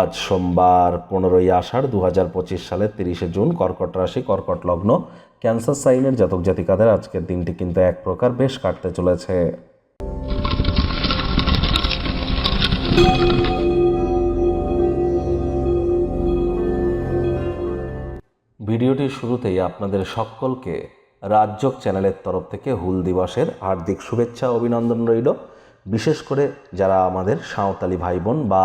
আজ সোমবার পনেরোই আষাঢ় দু হাজার পঁচিশ সালের তিরিশে জুন কর্কট রাশি, কর্কট লগ্ন, ক্যান্সার সাইনের জাতক জাতিকাদের আজকের দিনটি কিন্তু এক প্রকার বেশ কাটতে চলেছে। ভিডিওটির শুরুতেই আপনাদের সকলকে রাজ্যক চ্যানেলের তরফ থেকে হুল দিবসের হার্দিক শুভেচ্ছা, অভিনন্দন রইল। বিশেষ করে যারা আমাদের সাঁওতালি ভাই বোন বা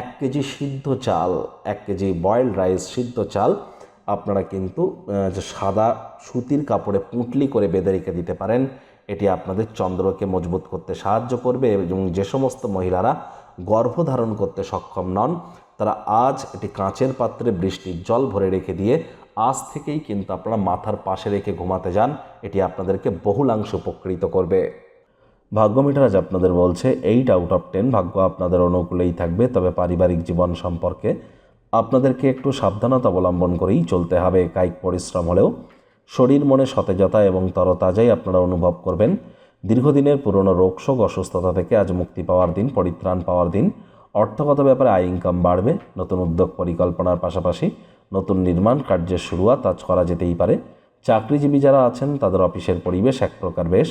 এক কেজি সিদ্ধ চাল, এক কেজি বয়েলড রাইস সিদ্ধ চাল আপনারা কিন্তু যে সাদা সুতির কাপড়ে পুঁটলি করে বেঁধে রেখে দিতে পারেন। এটি আপনাদের চন্দ্রকে মজবুত করতে সাহায্য করবে এবং যে সমস্ত মহিলারা গর্ভধারণ করতে সক্ষম নন, তারা আজ এটি কাঁচের পাত্রে বৃষ্টির জল ভরে রেখে দিয়ে আজ থেকেই কিন্তু আপনারা মাথার পাশে রেখে ঘুমাতে যান। এটি আপনাদেরকে বহুলাংশ উপকৃত করবে। ভাগ্য মিটার আজ আপনাদের বলছে এইট আউট অফ টেন ভাগ্য আপনাদের অনুকূলেই থাকবে, তবে পারিবারিক জীবন সম্পর্কে আপনাদেরকে একটু সাবধানতা অবলম্বন করেই চলতে হবে। কায়িক পরিশ্রম হলেও শরীর মনে সতেজতা এবং তরতাজাই আপনারা অনুভব করবেন। দীর্ঘদিনের পুরনো রোগশোক অসুস্থতা থেকে আজ মুক্তি পাওয়ার দিন, পরিত্রাণ পাওয়ার দিন, অর্থগত ব্যাপারে আয় ইনকাম বাড়বে, নতুন উদ্যোগ পরিকল্পনার পাশাপাশি নতুন নির্মাণ কার্যের শুরুয়াত আজ করা যেতেই পারে। চাকরিজীবী যারা আছেন, তাদের অফিসের পরিবেশ এক প্রকার বেশ।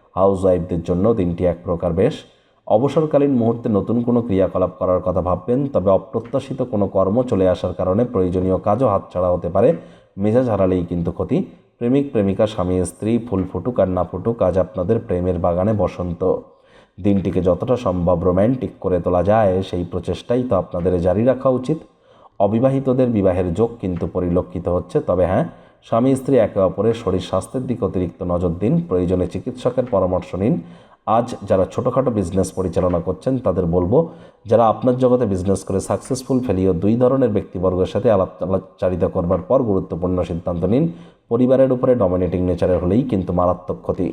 হাউস ওয়াইফদের জন্য দিনটি এক প্রকার বেশ অবসরকালীন মুহূর্তে নতুন কোনো ক্রিয়াকলাপ করার কথা ভাববেন, তবে অপ্রত্যাশিত কোনো কর্ম চলে আসার কারণে প্রয়োজনীয় কাজও হাতছাড়া হতে পারে। মেজাজ হারালেই কিন্তু ক্ষতি। প্রেমিক, প্রেমিকা, স্বামী, স্ত্রী, ফুল ফুটুক আর না ফুটুক, আজ আপনাদের প্রেমের বাগানে বসন্ত। দিনটিকে যতটা সম্ভব রোম্যান্টিক করে তোলা যায়, সেই প্রচেষ্টাই তো আপনাদের জারি রাখা উচিত। অবিবাহিতদের বিবাহের যোগ কিন্তু পরিলক্ষিত হচ্ছে, তবে হ্যাঁ স্বামী, স্ত্রী, একে অপরের শরীর স্বাস্থ্যের দিকে অতিরিক্ত নজর দিন, প্রয়োজনে চিকিৎসকের পরামর্শ নিন। আজ যারা ছোটোখাটো বিজনেস পরিচালনা করছেন, তাদের বলব, যারা আপনার জগতে বিজনেস করে সাকসেসফুল ফেলিও দুই ধরনের ব্যক্তিবর্গের সাথে আলাপ আলাপচারিতা করবার পর গুরুত্বপূর্ণ সিদ্ধান্ত নিন। পরিবারের উপরে ডমিনেটিং নেচারের হলেই কিন্তু মারাত্মক ক্ষতি।